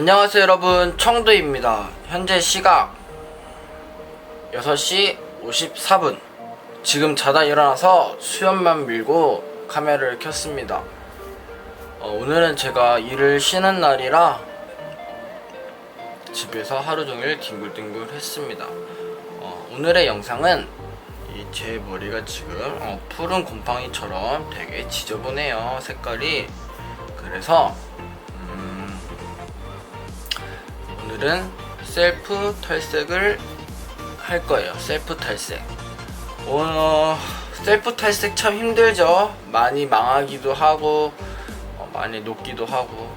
안녕하세요 여러분. 청두입니다. 현재 시각 6시 54분. 지금 자다 일어나서 수염만 밀고 카메라를 켰습니다. 어, 오늘은 제가 일을 쉬는 날이라 집에서 하루 종일 뒹굴뒹굴 했습니다. 어, 오늘의 영상은 이제 머리가 지금 어, 푸른 곰팡이처럼 되게 지저분해요 색깔이. 그래서 오늘은 셀프 탈색을 할 거예요. 셀프 탈색. 어, 셀프 탈색 참 힘들죠. 많이 망하기도 하고, 어, 많이 녹기도 하고.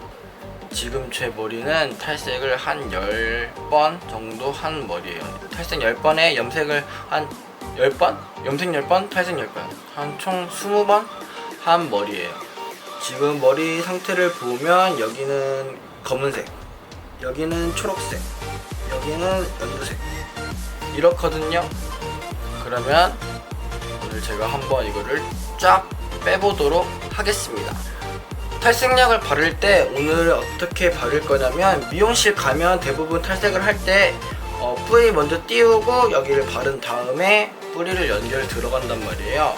지금 제 머리는 탈색을 한 10번 정도 한 머리예요. 탈색 10번에 염색을 한 10번? 염색 10번? 탈색 10번. 한 총 20번 한 머리예요. 지금 머리 상태를 보면 여기는 검은색, 여기는 초록색, 여기는 연두색 이렇거든요. 그러면 오늘 제가 한번 이거를 쫙 빼보도록 하겠습니다. 탈색약을 바를 때 오늘 어떻게 바를 거냐면 미용실 가면 대부분 탈색을 할때 어, 뿌리 먼저 띄우고 여기를 바른 다음에 뿌리를 연결 들어간단 말이에요.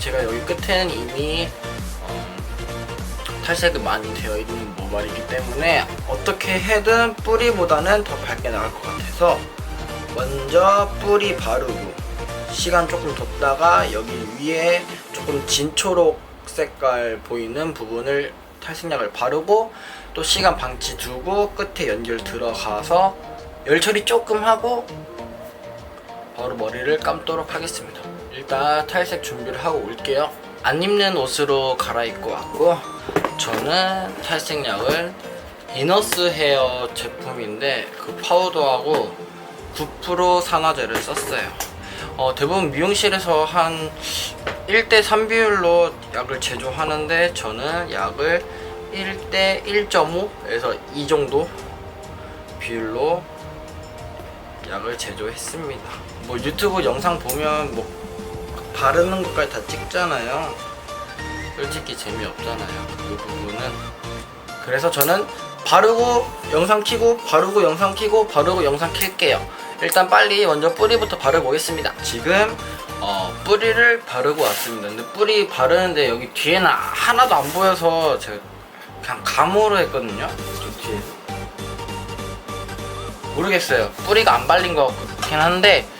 제가 여기 끝에는 이미 어, 탈색이 많이 되어 있는 모발이기 때문에 어떻게 해든 뿌리보다는 더 밝게 나갈 것 같아서 먼저 뿌리 바르고 시간 조금 뒀다가 여기 위에 조금 진초록 색깔 보이는 부분을 탈색약을 바르고 또 시간 방치 두고 끝에 연결 들어가서 열 처리 조금 하고 바로 머리를 감도록 하겠습니다. 일단 탈색 준비를 하고 올게요. 안 입는 옷으로 갈아입고 왔고 저는 탈색약을 이너스 헤어 제품인데 그 파우더하고 9% 산화제를 썼어요. 어, 대부분 미용실에서 한 1대 3 비율로 약을 제조하는데 저는 약을 1대 1.5에서 2 정도 비율로 약을 제조했습니다. 뭐 유튜브 영상 보면 뭐 바르는 것까지 다 찍잖아요. 솔직히 재미없잖아요. 그 부분은. 그래서 저는 바르고 영상 키고 바르고 영상 키고 바르고 영상 킬게요. 일단 빨리 먼저 뿌리부터 바르고 오겠습니다. 지금 어, 뿌리를 바르고 왔습니다. 근데 뿌리 바르는데 여기 뒤에는 하나도 안 보여서 제가 그냥 감으로 했거든요. 저 뒤에. 모르겠어요. 뿌리가 안 발린 것 같긴 한데 어,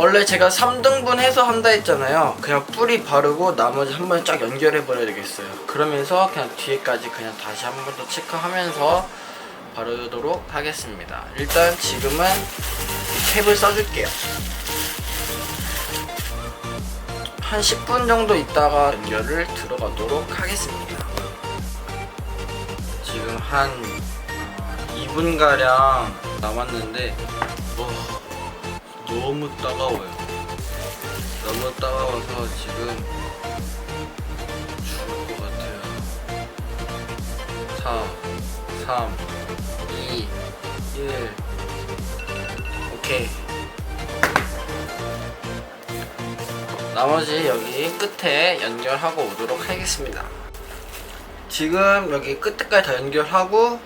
원래 제가 3등분 해서 한다 했잖아요. 그냥 뿌리 바르고 나머지 한 번에 쫙 연결해 버려야 되겠어요. 그러면서 그냥 뒤에까지 그냥 다시 한 번 더 체크하면서 바르도록 하겠습니다. 일단 지금은 이 캡을 써줄게요. 한 10분 정도 있다가 연결을 들어가도록 하겠습니다. 지금 한 2분가량 남았는데 와, 너무 따가워요. 너무 따가워서 지금 죽을 것 같아요. 4, 3, 2, 1. 오케이. 나머지 여기 끝에 연결하고 오도록 하겠습니다. 지금 여기 끝에까지 다 연결하고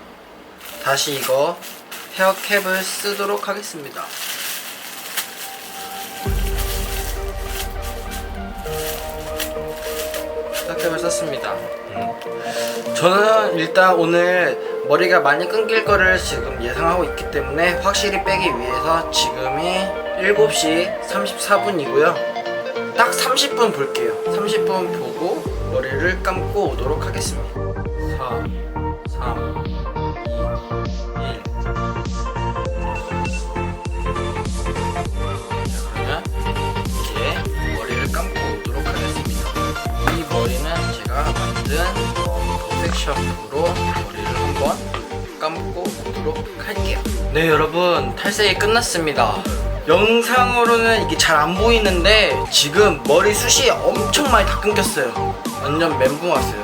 다시 이거 헤어캡을 쓰도록 하겠습니다. 헤어캡을 썼습니다. 음. 저는 일단 오늘 머리가 많이 끊길 거를 지금 예상하고 있기 때문에 확실히 빼기 위해서 지금이 7시 34분이고요. 딱 30분 볼게요. 30분 보고 머리를 감고 오도록 하겠습니다. 4, 3, 감고 오도록 할게요. 네, 여러분 탈색이 끝났습니다. 영상으로는 이게 잘 안 보이는데 지금 머리 숱이 엄청 많이 다 끊겼어요. 완전 멘붕 왔어요.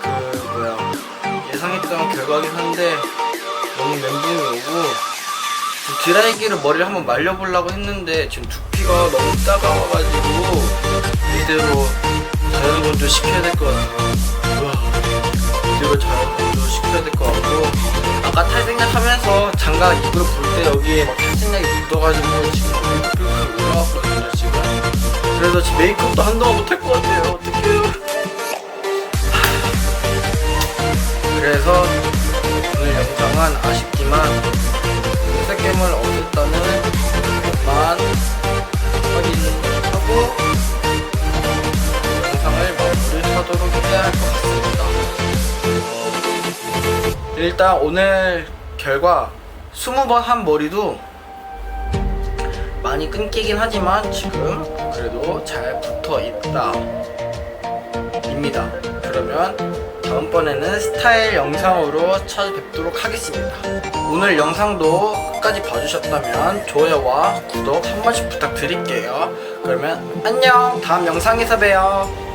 그 뭐야 예상했던 결과긴 한데 너무 멘붕이 오고 드라이기로 머리를 한번 말려보려고 했는데 지금 두피가 너무 따가워가지고 이대로 자연 건조 시켜야 될 것 같아요. 아까 탈색약 하면서 장갑 입으로 볼때 여기에 막 탈색약이 묻어가지고 지금 뿔뿔 올라왔거든요. 지금. 그래서 지금 메이크업도 한동안 못할 것 같아요. 어떡해요. 그래서 오늘 영상은 아쉽지만 일단 오늘 결과 20번 한 머리도 많이 끊기긴 하지만 지금 그래도 잘 붙어 있다. 입니다. 그러면 다음번에는 스타일 영상으로 찾아뵙도록 하겠습니다. 오늘 영상도 끝까지 봐주셨다면 좋아요와 구독 한 번씩 부탁드릴게요. 그러면 안녕! 다음 영상에서 봬요.